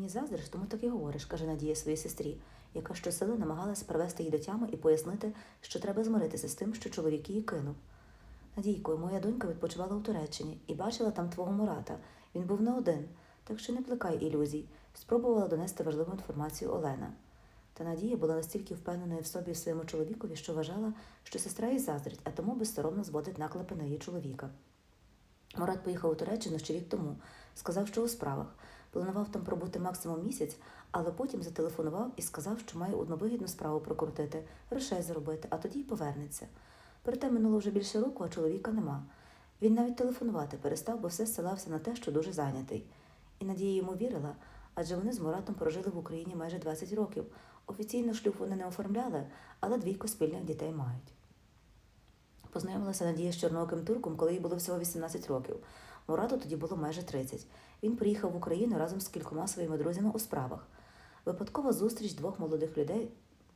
мені заздриш, тому так і говориш, каже Надія своїй сестрі, яка щосили намагалась привести її до тями і пояснити, що треба змиритися з тим, що чоловік її кинув. Надійко, моя донька відпочивала у Туреччині і бачила там твого Мурата. Він був не один, так що не плекай ілюзій. Спробувала донести важливу інформацію Олена. Та Надія була настільки впевненою в собі і своєму чоловікові, що вважала, що сестра їй заздрить, а тому безсоромно зводить наклепи на її чоловіка. Мурат поїхав у Туреччину ще рік тому, сказав, що у справах. Планував там пробути максимум місяць, але потім зателефонував і сказав, що має одну вигідну справу прокрутити, грошей заробити, а тоді й повернеться. Проте минуло вже більше року, а чоловіка нема. Він навіть телефонувати перестав, бо все ссилався на те, що дуже зайнятий. І Надія йому вірила, адже вони з Муратом прожили в Україні майже 20 років. Офіційно шлюб вони не оформляли, але двійко спільних дітей мають. Познайомилася Надія з чорнооким турком, коли їй було всього 18 років. Мурату тоді було майже 30. Він приїхав в Україну разом з кількома своїми друзями у справах. Випадкова зустріч двох молодих людей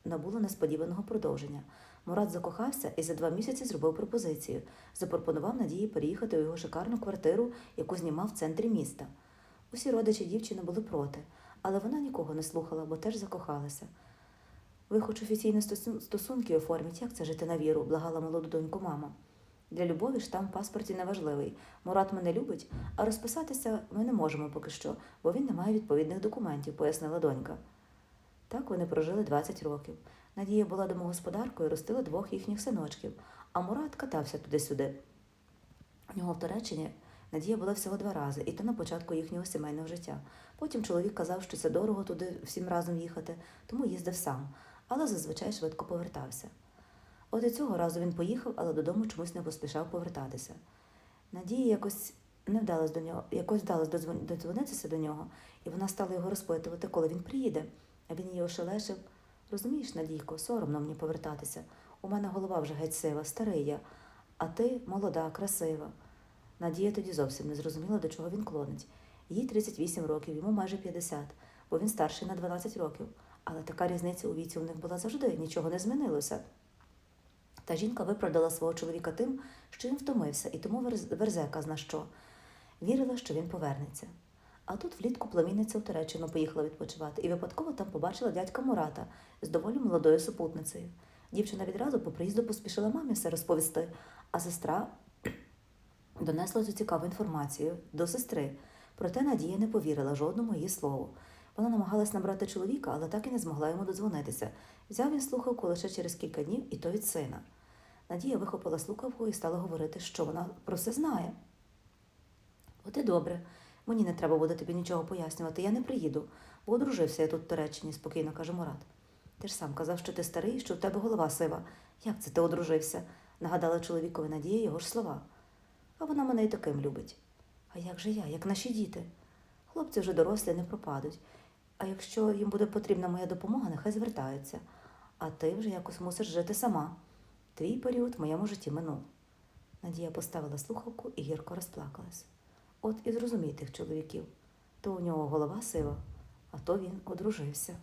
набула несподіваного продовження. Мурат закохався і за два місяці зробив пропозицію. Запропонував Надії переїхати у його шикарну квартиру, яку знімав в центрі міста. Усі родичі дівчини були проти, але вона нікого не слухала, бо теж закохалася. Ви хоч офіційні стосунки оформіть, як це жити на віру, благала молоду доньку мама. Для любові штамп в паспорті не важливий. Мурат мене любить, а розписатися ми не можемо поки що, бо він не має відповідних документів, пояснила донька. Так вони прожили 20 років. Надія була домогосподаркою, ростила двох їхніх синочків, а Мурат катався туди-сюди. У нього в Туреччині Надія була всього два рази, і то на початку їхнього сімейного життя. Потім чоловік казав, що це дорого туди всім разом їхати, тому їздив сам, але зазвичай швидко повертався. От і цього разу він поїхав, але додому чомусь не поспішав повертатися. Надії якось не вдалося до нього, якось додзвон- додзвонитися до нього, і вона стала його розпитувати, коли він приїде. А він її ошелешив. Розумієш, Надійко, соромно мені повертатися. У мене голова вже геть сива, старий я, а ти молода, красива. Надія тоді зовсім не зрозуміла, до чого він клонить. Їй 38 років, йому майже 50, бо він старший на 12 років. Але така різниця у віці у них була завжди, нічого не змінилося. Та жінка виправдала свого чоловіка тим, що він втомився, і тому верз- верзе казна що. Вірила, що він повернеться. А тут влітку племінниця в Туреччину поїхала відпочивати і випадково там побачила дядька Мурата з доволі молодою супутницею. Дівчина відразу по приїзду поспішила мамі все розповісти, а сестра донесла цю цікаву інформацію до сестри. Проте Надія не повірила жодному її слову. Вона намагалась набрати чоловіка, але так і не змогла йому додзвонитися. Взяв він слухавку лише через кілька днів, і то від сина. Надія вихопила слухавку і стала говорити, що вона про все знає. От і добре. Мені не треба буде тобі нічого пояснювати, я не приїду, бо одружився я тут в Туреччині, спокійно каже Мурат. Ти ж сам казав, що ти старий, що в тебе голова сива. Як це ти одружився? нагадала чоловікові Надія його ж слова. А вона мене й таким любить. А як же я, як наші діти? Хлопці вже дорослі не пропадуть. А якщо їм буде потрібна моя допомога, нехай звертаються. А ти вже якось мусиш жити сама. Твій період в моєму житті минув. Надія поставила слухавку і гірко розплакалась. От і зрозумій тих чоловіків. То у нього голова сива, а то він одружився.